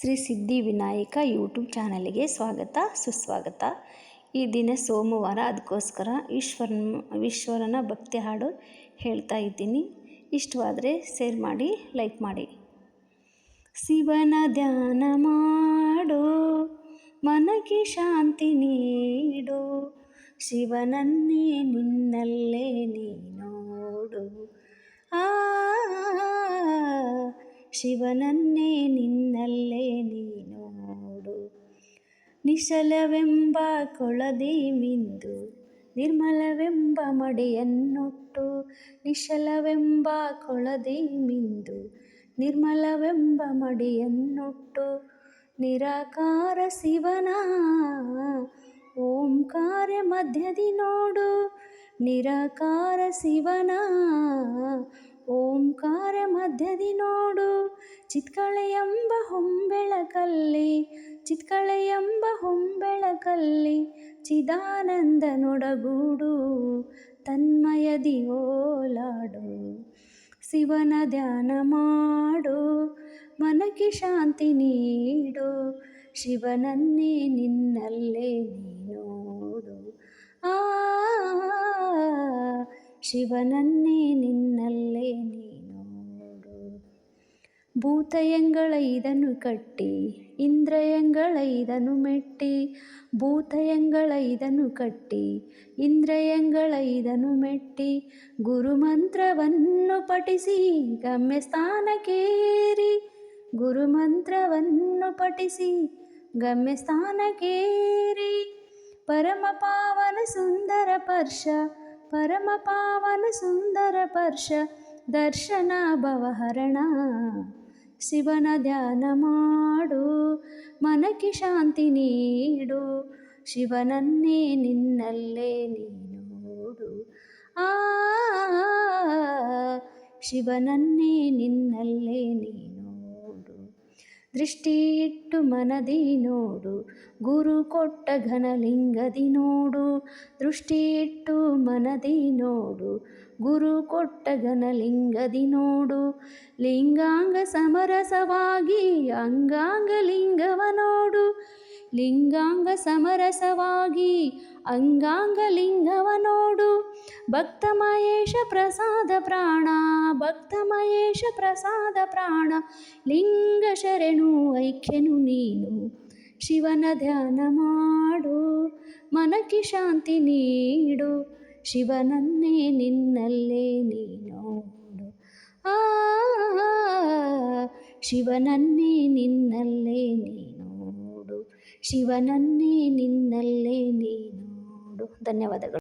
ಶ್ರೀ ಸಿದ್ಧಿ ವಿನಾಯಕ ಯೂಟ್ಯೂಬ್ ಚಾನಲ್ಗೆ ಸ್ವಾಗತ, ಸುಸ್ವಾಗತ. ಈ ದಿನ ಸೋಮವಾರ ಅದಕ್ಕೋಸ್ಕರ ಈಶ್ವರನ ಈಶ್ವರನ ಭಕ್ತಿ ಹಾಡು ಹೇಳ್ತಾ ಇದ್ದೀನಿ. ಇಷ್ಟವಾದರೆ ಶೇರ್ ಮಾಡಿ ಲೈಕ್ ಮಾಡಿ. ಶಿವನ ಧ್ಯಾನ ಮಾಡು, ಮನಗೆ ಶಾಂತಿ ನೀಡು. ಶಿವನನ್ನೇ ನಿನ್ನಲ್ಲೇ ಶಿವನನ್ನೇ ನಿನ್ನಲ್ಲೇ ನೀನು ನೋಡು. ನಿಶಲವೆಂಬ ಕೊಳದಿ ಮಿಂದು, ನಿರ್ಮಲವೆಂಬ ಮಡಿಯನ್ನೊಟ್ಟು. ನಿಶಲವೆಂಬ ಕೊಳದಿ ಮಿಂದು, ನಿರ್ಮಲವೆಂಬ ಮಡಿಯನ್ನೊಟ್ಟು. ನಿರಾಕಾರ ಶಿವನ, ಓಂಕಾರ ಮಧ್ಯದಿ ನೋಡು. ನಿರಾಕಾರ ಶಿವನ, ಓಂಕಾರ ಮಧ್ಯದಿ ನೋಡು. ಚಿತ್ಕಳೆಯೆಂಬ ಹೊಂಬೆಳಕಲ್ಲಿ ಚಿತ್ಕಳೆಯೆಂಬ ಹೊಂಬೆಳಕಲ್ಲಿ ಚಿದಾನಂದ ನೊಡಗೂಡು ತನ್ಮಯದಿ ಓಲಾಡು ಶಿವನ ಧ್ಯಾನ ಮಾಡು, ಮನಕ್ಕೆ ಶಾಂತಿ ನೀಡು, ಶಿವನನ್ನೇ ನಿನ್ನಲ್ಲೇ ನೋಡು. ಆ ಶಿವನನ್ನೇ ನಿನ್ನಲ್ಲೇ ಭೂತಯಂಗಳ ಇದನ್ನು ಕಟ್ಟಿ, ಇಂದ್ರಯಂಗಳೈದನು ಮೆಟ್ಟಿ. ಭೂತಯಂಗಳೈದನು ಕಟ್ಟಿ, ಇಂದ್ರಯಂಗಳೈದನು ಮೆಟ್ಟಿ. ಗುರುಮಂತ್ರವನ್ನು ಪಠಿಸಿ, ಗಮ್ಯಸ್ಥಾನಕ್ಕೇರಿ. ಗುರುಮಂತ್ರವನ್ನು ಪಠಿಸಿ, ಗಮ್ಯಸ್ಥಾನಕ್ಕೇರಿ. ಪರಮ ಪಾವನ ಸುಂದರ ಪರ್ಶ ಪರಮ ಪಾವನ ಸುಂದರ ಪರ್ಶ, ದರ್ಶನ ಭವಹರಣ. ಶಿವನ ಧ್ಯಾನ ಮಾಡು ಮನಕ್ಕೆ ಶಾಂತಿ ನೀಡು ಶಿವನನ್ನೇ ನಿನ್ನಲ್ಲೇ ನೀನು ಆ ಶಿವನನ್ನೇ ನಿನ್ನಲ್ಲೇ ನೀ ನೋಡು ದೃಷ್ಟಿ ಇಟ್ಟು ಮನದಿ ನೋಡು, ಗುರು ಕೊಟ್ಟ ಘನಲಿಂಗದಿ ನೋಡು. ದೃಷ್ಟಿ ಇಟ್ಟು ಮನದಿ ನೋಡು, ಗುರು ಕೊಟ್ಟ ಘನಲಿಂಗದಿ ನೋಡು. ಲಿಂಗಾಂಗ ಸಮರಸವಾಗಿ ಅಂಗಾಂಗ ಲಿಂಗವ ನೋಡು. ಲಿಂಗಾಂಗ ಸಮರಸವಾಗಿ ಅಂಗಾಂಗ ಲಿಂಗವ ನೋಡು. ಭಕ್ತ ಮಹೇಶ ಪ್ರಸಾದ ಪ್ರಾಣ ಭಕ್ತ ಮಹೇಶ ಪ್ರಸಾದ ಪ್ರಾಣ, ಲಿಂಗ ಶರಣು ಐಕ್ಯನು ನೀನು, ಶಿವನ ಧ್ಯಾನ ಮಾಡು, ಮನಕ್ಕೆ ಶಾಂತಿ ನೀಡು, ಶಿವನನ್ನೇ ನಿನ್ನಲ್ಲೇ ನೀನೋಡು ಆ ಶಿವನನ್ನೇ ನಿನ್ನಲ್ಲೇ ನೀನೋಡು ಶಿವನನ್ನೇ ನಿನ್ನಲ್ಲೇ ನೀನೋಡು ಧನ್ಯವಾದಗಳು.